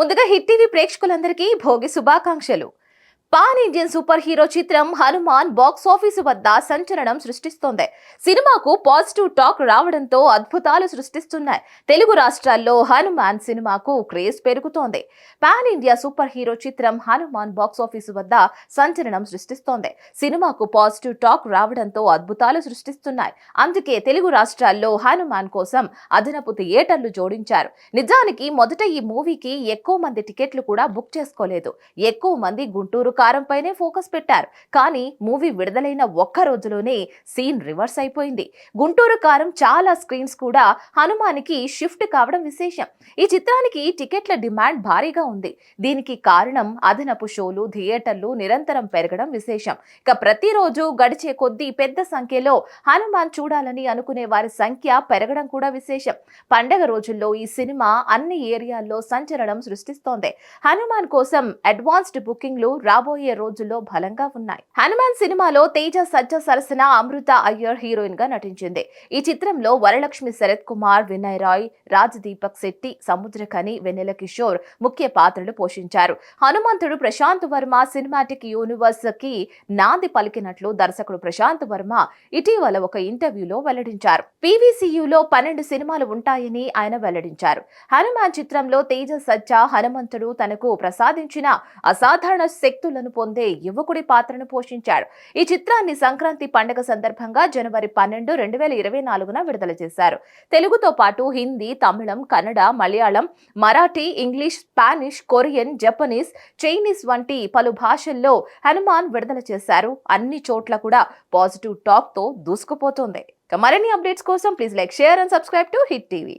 ముందుగా hit TV ప్రేక్షకులందరికీ భోగి శుభాకాంక్షలు. పాన్ ఇండియన్ సూపర్ హీరో చిత్రం హనుమాన్ బాక్స్ ఆఫీసు వద్ద సంచలనం సృష్టిస్తోంది. సినిమాకు పాజిటివ్ టాక్ రావడంతో అద్భుతాలు సృష్టిస్తున్నాయి. తెలుగు రాష్ట్రాల్లో హనుమాన్ సినిమాకు క్రేజ్ పెరుగుతోంది. పాన్ ఇండియా సూపర్ హీరో చిత్రం హనుమాన్ బాక్స్ ఆఫీసు వద్ద సంచలనం సృష్టిస్తోంది. సినిమాకు పాజిటివ్ టాక్ రావడంతో అద్భుతాలు సృష్టిస్తున్నాయి. అందుకే తెలుగు రాష్ట్రాల్లో హనుమాన్ కోసం అదనపు థియేటర్లు జోడించారు. నిజానికి మొదట ఈ మూవీకి ఎక్కువ మంది టికెట్లు కూడా బుక్ చేసుకోలేదు. ఎక్కువ మంది గుంటూరు కారంపైనే ఫోకస్ పెట్టారు. కానీ మూవీ విడుదలైన ఒక్క రోజులోనే సీన్ రివర్స్ అయిపోయింది. గుంటూరు కారం చాలా స్క్రీన్స్ కూడా హనుమానికి షిఫ్ట్ కావడం విశేషం. ఈ చిత్రానికి టికెట్ల డిమాండ్ భారీగా ఉంది. దీనికి కారణం అదనపు షోలు థియేటర్లు నిరంతరం పెరగడం విశేషం. ఇక ప్రతిరోజు గడిచే కొద్దీ పెద్ద సంఖ్యలో హనుమాన్ చూడాలని అనుకునే వారి సంఖ్య పెరగడం కూడా విశేషం. పండగ రోజుల్లో ఈ సినిమా అన్ని ఏరియాల్లో సంచలనం సృష్టిస్తోంది. హనుమాన్ కోసం అడ్వాన్స్డ్ బుకింగ్లు రాబోయే రోజుల్లో బలంగా ఉన్నాయి. హనుమాన్ సినిమాలో తేజ సజ్జ సరసన అమృత అయ్యర్ హీరోయిన్గా నటించింది. ఈ చిత్రంలో వరలక్ష్మి శరత్ కుమార్ వినయ్ రాయ్ రాజ్ దీపక్ శెట్టి సముద్రకని వెన్నెల కిషోర్ ముఖ్య పాత్రలు పోషించారు. హనుమంతుడు ప్రశాంత్ వర్మ సినిమాటిక్ యూనివర్స్కి నాంది పలికినట్లు దర్శకుడు ప్రశాంత్ వర్మ ఇటీవల ఒక ఇంటర్వ్యూలో వెల్లడించారు. పీవీసీయూలో పన్నెండు సినిమాలు ఉంటాయని ఆయన వెల్లడించారు. హనుమాన్ చిత్రంలో తేజ సజ్జ హనుమంతుడు తనకు ప్రసాదించిన అసాధారణ శక్తులను పొందే యువకుడి పాత్రను పోషించాడు. ఈ చిత్రాన్ని సంక్రాంతి పండుగ సందర్భంగా జనవరి పన్నెండు రెండు వేల ఇరవై నాలుగున విడుదల చేశారు. తెలుగుతో పాటు Hindi Tamil Kannada Malayalam Marathi English Spanish Korean Japanese Chinese వంటి పలు భాషల్లో హనుమాన్ విడుదల చేశారు. అన్ని చోట్ల కూడా పాజిటివ్ టాక్తో దూసుకుపోతోంది మరిన్ని అప్డేట్స్ కోసం please like share and subscribe to Hit TV.